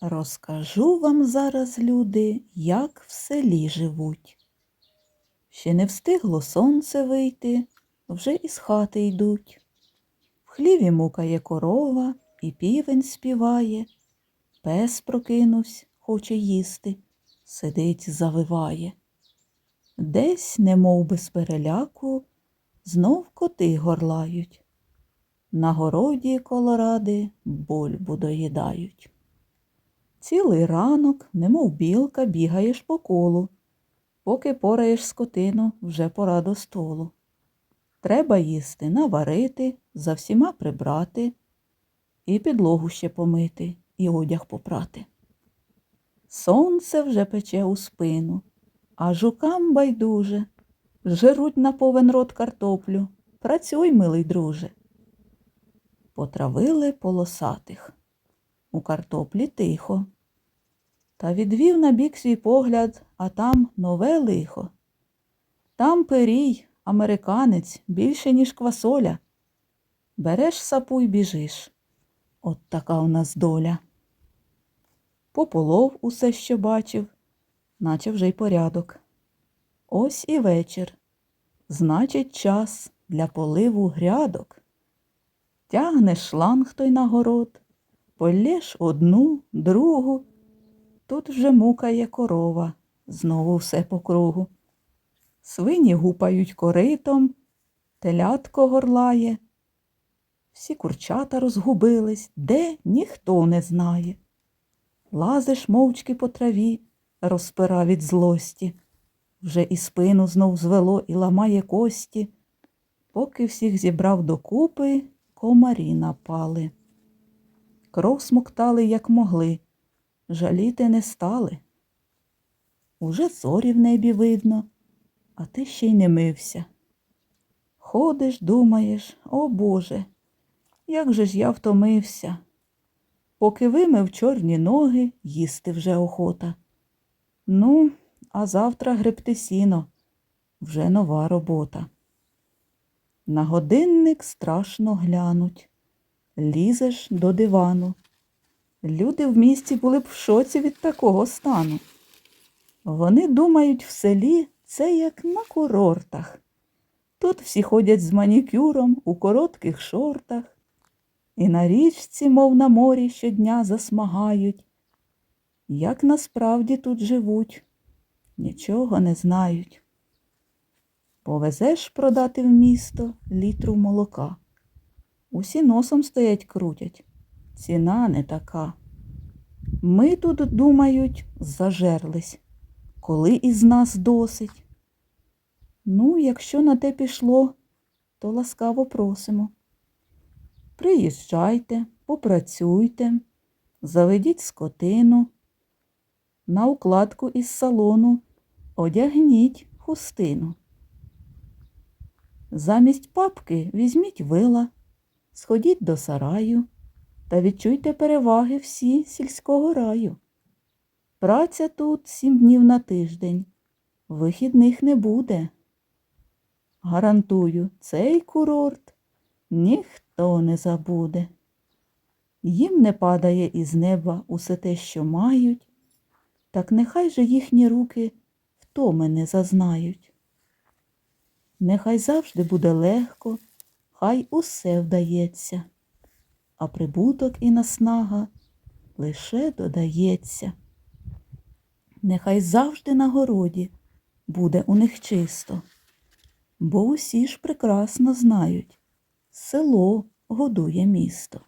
Розкажу вам зараз, люди, як в селі живуть. Ще не встигло сонце вийти, вже із хати йдуть. В хліві мукає корова, і півень співає. Пес прокинувсь, хоче їсти, сидить, завиває. Десь, немов без переляку, знов коти горлають. На городі колоради бульбу доїдають. Цілий ранок, немов білка, бігаєш по колу. Поки пораєш скотину, вже пора до столу. Треба їсти, наварити, за всіма прибрати, і підлогу ще помити, і одяг попрати. Сонце вже пече у спину, а жукам байдуже. Жируть на повен рот картоплю. Працюй, милий друже. Потравили полосатих. У картоплі тихо. Та відвів на бік свій погляд, а там нове лихо. Там перій, американець, більше, ніж квасоля. Береш сапу й біжиш. От така у нас доля. Пополов усе, що бачив, наче вже й порядок. Ось і вечір. Значить, час для поливу грядок. Тягнеш шланг той на город, полєш одну, другу. Тут вже мукає корова, знову все по кругу. Свині гупають коритом, телятко горлає. Всі курчата розгубились, де ніхто не знає. Лазиш мовчки по траві, розпира від злості. Вже і спину знов звело і ламає кості. Поки всіх зібрав докупи, комарі напали. Кров смоктали, як могли, жаліти не стали. Уже зорі в небі видно, а ти ще й не мився. Ходиш, думаєш, о Боже, як же ж я втомився. Поки вимив чорні ноги, їсти вже охота. Ну, а завтра гребти сіно, вже нова робота. На годинник страшно глянуть. Лізеш до дивану. Люди в місті були б в шоці від такого стану. Вони думають в селі це як на курортах. Тут всі ходять з манікюром у коротких шортах. І на річці, мов на морі, щодня засмагають. Як насправді тут живуть, нічого не знають. Повезеш продати в місто літру молока. Усі носом стоять крутять. Ціна не така. Ми тут, думають, зажерлись, коли із нас досить. Ну, якщо на те пішло, то ласкаво просимо. Приїжджайте, попрацюйте, заведіть скотину, на укладку із салону одягніть хустину. Замість папки візьміть вила, сходіть до сараю та відчуйте переваги всі сільського раю. Праця тут сім днів на тиждень, вихідних не буде. Гарантую, цей курорт ніхто не забуде. Їм не падає із неба усе те, що мають, так нехай же їхні руки втоми не зазнають. Нехай завжди буде легко, хай усе вдається, а прибуток і наснага лише додається. Нехай завжди на городі буде у них чисто, бо усі ж прекрасно знають, село годує місто.